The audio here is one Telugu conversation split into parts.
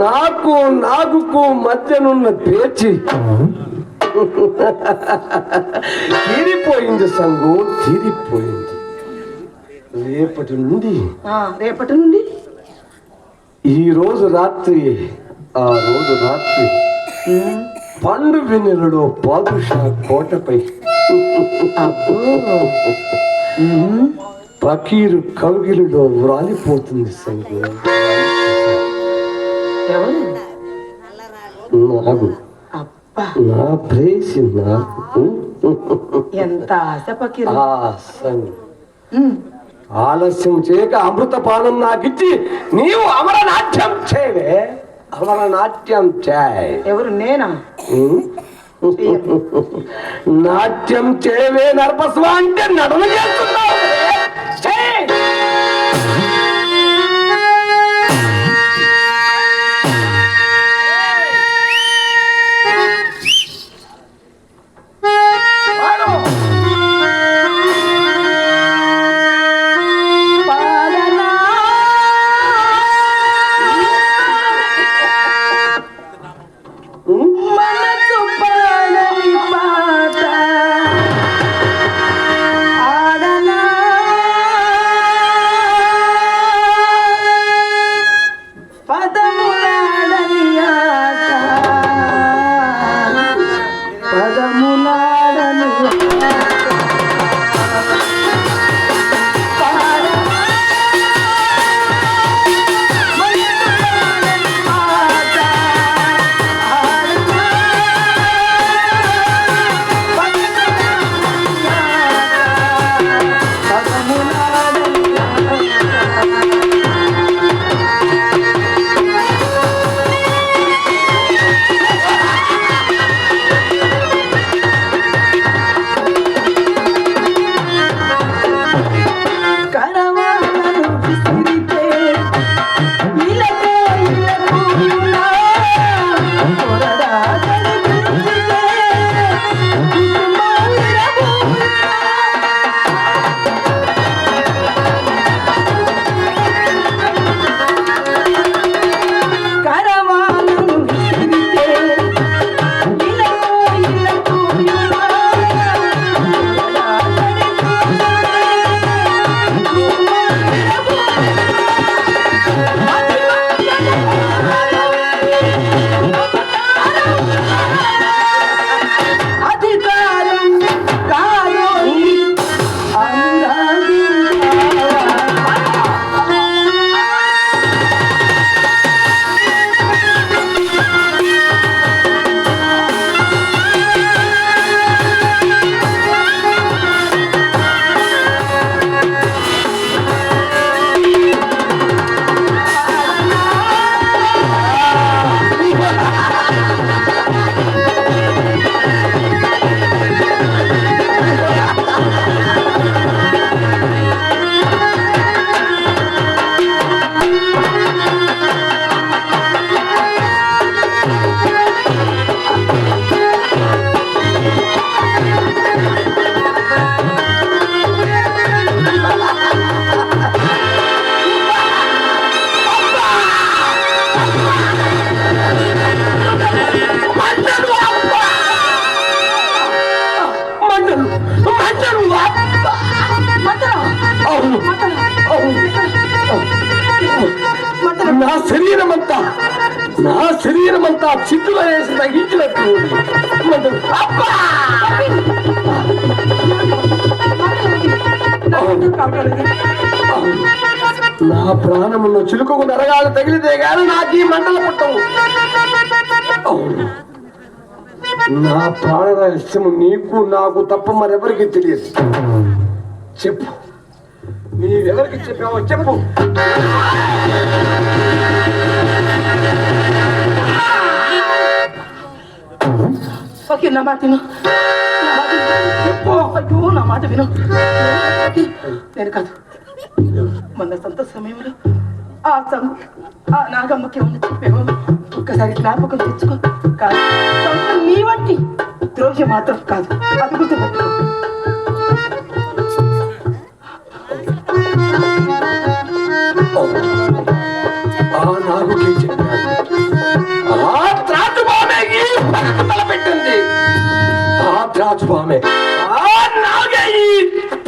నాకు నాగుకు మధ్యనున్న పేచి తీరిపోయింది సంగు తీరిపోయింది. రేపటి నుండి రేపటి నుండి? ఈ రోజు రాత్రి ఆ రోజు రాత్రి పండు వెన్నెలలో పాదుషా కోటపై. పకీరు కవిగిలిలో వ్రాలిపోతుంది సంగు నాగు. నా ప్రేసి నాకు. ఎంత ఆశ పకిరు. ఆలస్యం చేయక అమృత పానం నాకిచ్చి నీవు అమర నాట్యం చేయవే. నాట్యం చేయ. ఎవరు నేనా? నాట్యం చేయవే నరపస్వ అంటే చేస్తున్నావు. పాదములాడను శరీరం అంతా చిత్తులో వేసి తగ్గించినట్టు నా ప్రాణమును చిలుకకు నరగాలు తగిలితే గాని నాకు ఈ మంటలు పుట్టవు. నా ప్రాణ రహస్యము నీకు నాకు తప్ప మరెవరికి తెలియదు. చెప్పు. నీవెవరికి చెప్పావో చెప్పు. ఓకే నా మాట విను. నా మాట విను. చెప్పు. అయ్యో నా మాట విను. నేను కాదు. మన సంత సమయంలో ఆ సం ఆ నాగమ్మకి ఏమన్నా చెప్పేవో? ఒక్కసారి జ్ఞాపకం తెచ్చుకో. కాదు. సంత నీ వంటి ద్రోహి మాత్రం కాదు. అది గుర్తుపెట్టుకో.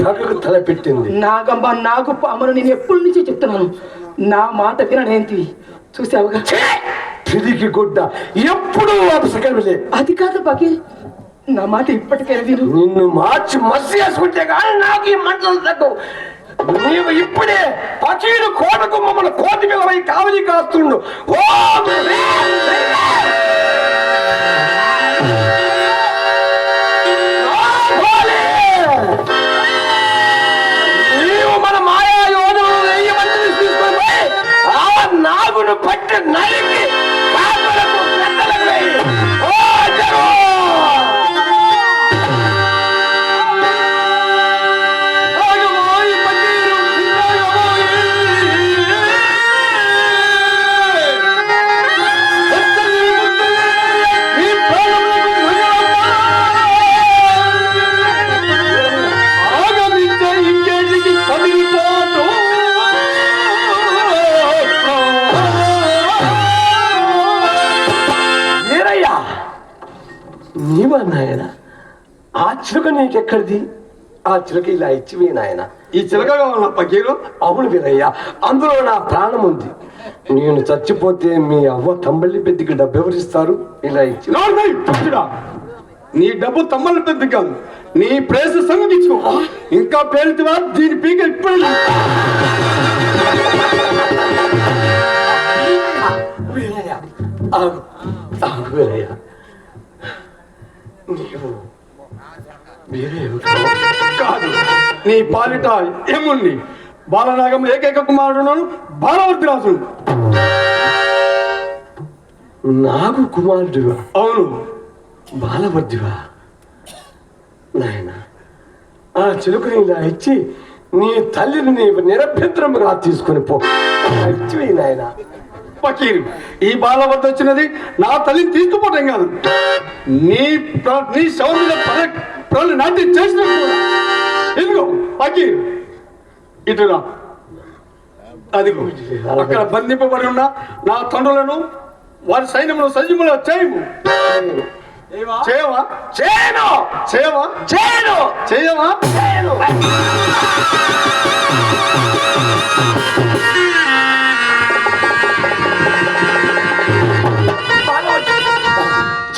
పగకు తలపెట్టింది. నాగమ్మ నాగు పామును నేను ఎప్పటి నుంచి చెప్తున్నాను? నా మాట విననేంటి చూసావుగా! పిరికి గుడ్డ. ఎప్పుడు అపసకలే అది కాదు పకీర్ నా మాట ఇప్పటికే విను. నిన్ను మార్చి మసి వేసుకుంటే కానీ నాకు ఈ మంటలు తగ్గవు. నీవు ఇప్పుడే పచీరు కోటకు మమ్మల్ని కోటి పిల్లవై కావలి కాస్తుండు. ఓం చిలుక నీకెక్కడిది ఆ చిలుక ఇలా ఇచ్చివే నాయన. ఈ చిలక కావాలన్నా పకీరు అవును వీరయ్య అందులో నా ప్రాణం ఉంది. నేను చచ్చిపోతే మీ అవ్వ తంబళ్ళి పెద్దకి డబ్బు ఎవరిస్తారు? ఇలా ఇచ్చి నీ డబ్బు తమ్మల పెద్ద కాదు. నీ ప్రేస్ సంగతించుకో ఇంకా పేరుతువా దీని పీక ఇప్పుడు నీవు మీరే కాదు నీ పాలిట ఏముంది బాలనాగం ఏకైక కుమారుడు బాలవర్తి నాకు కుమారుడివా? అవును బాలవర్దివా నాయన ఆ చిలుకని ఇలా ఇచ్చి నీ తల్లిని నీ నిరభ్యంతరముగా తీసుకొని పో. ఇలా నాయన. పకీరు ఈ బాలవర్తి వచ్చినది నా తల్లిని తీసుకుపోవటం కాదు. నీ నీ శవం మీద ప్రలు నాట్యం చేసిన ఇదిగో పకీరు ఇటురా అదిగో అక్కడ బంధింపబడి ఉన్న నా తండ్రులను వారి సైన్యమును సజీములో చేయము. చేయవా? చేయను! చేయవా? చేయను! చేయవా? చేయను!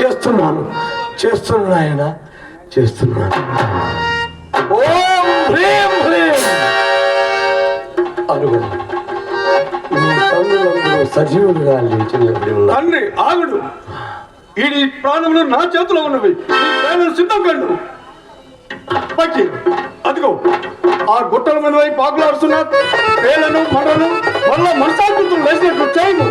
చేస్తున్నాను. చేస్తున్నాను ఆయన చేస్తున్నాను ఓం హ్రీం హ్రీం. మీ సజీవులుగా లేచి ఉన్నారు. తండ్రి ఆగుడు. ఈ ప్రాణములు నా చేతిలో ఉన్నవి. ప్రాణం సిద్ధం కండు పక్కి అదిగో. ఆ గుట్టల మీద వైపు పాకులాడుతున్న. పేలను మండలు వల్ల మనసాకృతులు లేచినట్లు చేయము.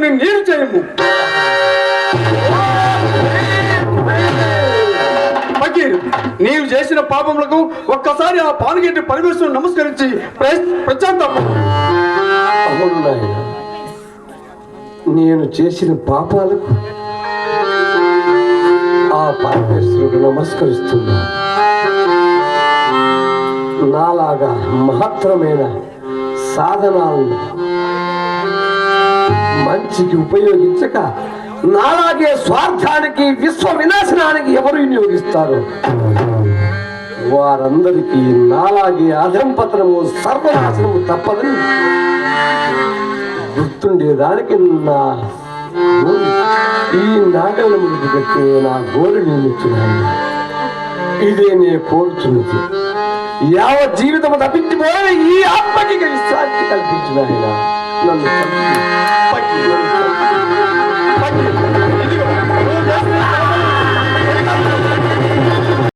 ఈ నీరు చేయము? పకీర్ నీవు చేసిన పాపములకు ఒక్కసారి ఆ పానుగెట్టి పరమేశ్వరుని నమస్కరించి ప్రచాంతాపం అవును నేను చేసిన పాపాలకు ఆ పరమేశ్వరుడు నమస్కరిస్తున్నా నాలాగా మహత్తరమైన సాధనాలను మంచికి ఉపయోగించక నాలాగే స్వార్థానికి విశ్వ వినాశనానికి ఎవరు వినియోగిస్తారు? వారందరికీ నాలాగే అధంపతనము సర్వనాశనము తప్పదని గుర్తుండేదానికి నా ఈ నాగల ముందు పెట్టే నా గోరు నియమించున్నాను ఇదే నే కోరుచున్నది. యావ జీవితం తప్పించిపోయిన ఈ ఆత్మకి సాక్షి కల్పించిన ఆయన నన్ను చంపి, పట్టి, నన్ను చంపి, పట్టి.